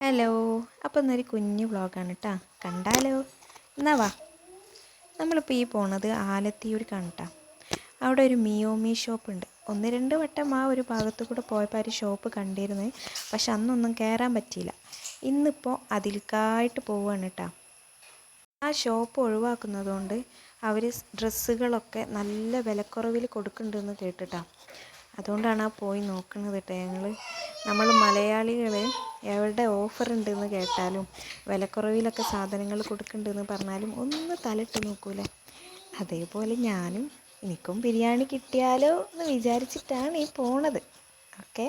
Hello. അപ്പോൾ ഇന്നൊരു കുഞ്ഞു വ്ളോഗാണ് കേട്ടോ കണ്ടാലോ? എന്നാ വാ. നമ്മളിപ്പോൾ ഈ പോണത് ആലത്തിയൂർ കാണട്ടാ. അവിടെ ഒരു മിയോമി ഷോപ്പ് ഉണ്ട് ഒന്ന് രണ്ട് വട്ടം ആ ഒരു ഭാഗത്ത് കൂടെ പോയപ്പോൾ ഒരു ഷോപ്പ് കണ്ടിരുന്നു. പക്ഷെ അന്നൊന്നും കയറാൻ പറ്റിയില്ല. ഇന്നിപ്പോൾ അതിൽക്കായിട്ട് പോവുകയാണ് കേട്ടോ ആ ഷോപ്പ് ഒഴിവാക്കുന്നതുകൊണ്ട് അവർ ഡ്രസ്സുകളൊക്കെ നല്ല വിലക്കുറവിൽ കൊടുക്കുന്നുണ്ടെന്ന് കേട്ടിട്ടാ. അതുകൊണ്ടാണ് ആ പോയി നോക്കുന്നത് കേട്ടോ ഞങ്ങൾ നമ്മൾ മലയാളികൾ എവിടെ ഓഫർ ഉണ്ടെന്ന് കേട്ടാലും വിലക്കുറവിലൊക്കെ സാധനങ്ങൾ കൊടുക്കുന്നുണ്ടെന്ന് പറഞ്ഞാലും ഒന്ന് തലട്ട് നോക്കൂല. അതേപോലെ ഞാനും എനിക്കും ബിരിയാണി കിട്ടിയാലോ എന്ന് വിചാരിച്ചിട്ടാണ് ഈ പോണത്. ഓക്കെ?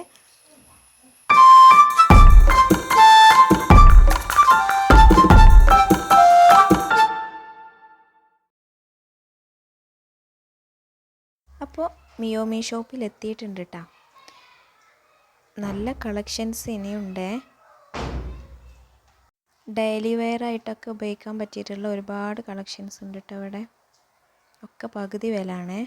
അപ്പോൾ മിയോമി ഷോപ്പിൽ എത്തിയിട്ടുണ്ട് കേട്ടോ നല്ല കളക്ഷൻസ് ഇനിയുണ്ട്. ഡെയിലി വെയർ ആയിട്ടൊക്കെ ഉപയോഗിക്കാൻ പറ്റിയിട്ടുള്ള ഒരുപാട് കളക്ഷൻസ് ഉണ്ട് കേട്ടോ ഇവിടെ. ഒക്കെ പകുതി വില ആണേ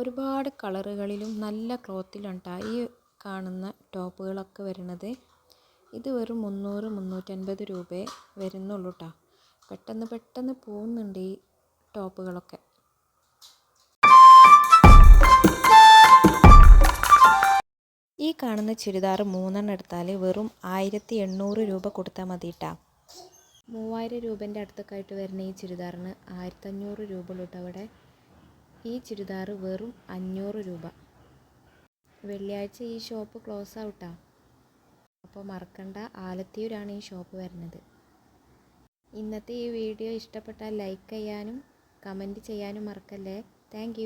ഒരുപാട് കളറുകളിലും നല്ല ക്ലോത്തിലാണ് ട്ടോ ഈ കാണുന്ന ടോപ്പുകളൊക്കെ വരുന്നത്. ഇത് വെറും മുന്നൂറ് മുന്നൂറ്റൻപത് രൂപയെ വരുന്നുള്ളൂ കേട്ടോ പെട്ടെന്ന് പെട്ടെന്ന് പോകുന്നുണ്ട് ഈ ടോപ്പുകളൊക്കെ. ഈ കാണുന്ന ചുരിദാർ മൂന്നെണ്ണം എടുത്താൽ വെറും ആയിരത്തി എണ്ണൂറ് രൂപ കൊടുത്താൽ മതി കേട്ടോ മൂവായിരം രൂപേന്റെ അടുത്തൊക്കെ ആയിട്ട് വരുന്ന ഈ ചുരിദാറിന് ആയിരത്തഞ്ഞൂറ് രൂപ കേട്ടോ അവിടെ. ഈ ചുരിദാർ വെറും അഞ്ഞൂറ് രൂപ. വെള്ളിയാഴ്ച ഈ ഷോപ്പ് ക്ലോസ് ആവട്ടാ. അപ്പോൾ മറക്കണ്ട. ആലത്തിയൂരാണ് ഈ ഷോപ്പ് വരുന്നത്. ഇന്നത്തെ ഈ വീഡിയോ ഇഷ്ടപ്പെട്ടാൽ ലൈക്ക് ചെയ്യാനും കമന്റ് ചെയ്യാനും മറക്കല്ലേ. താങ്ക്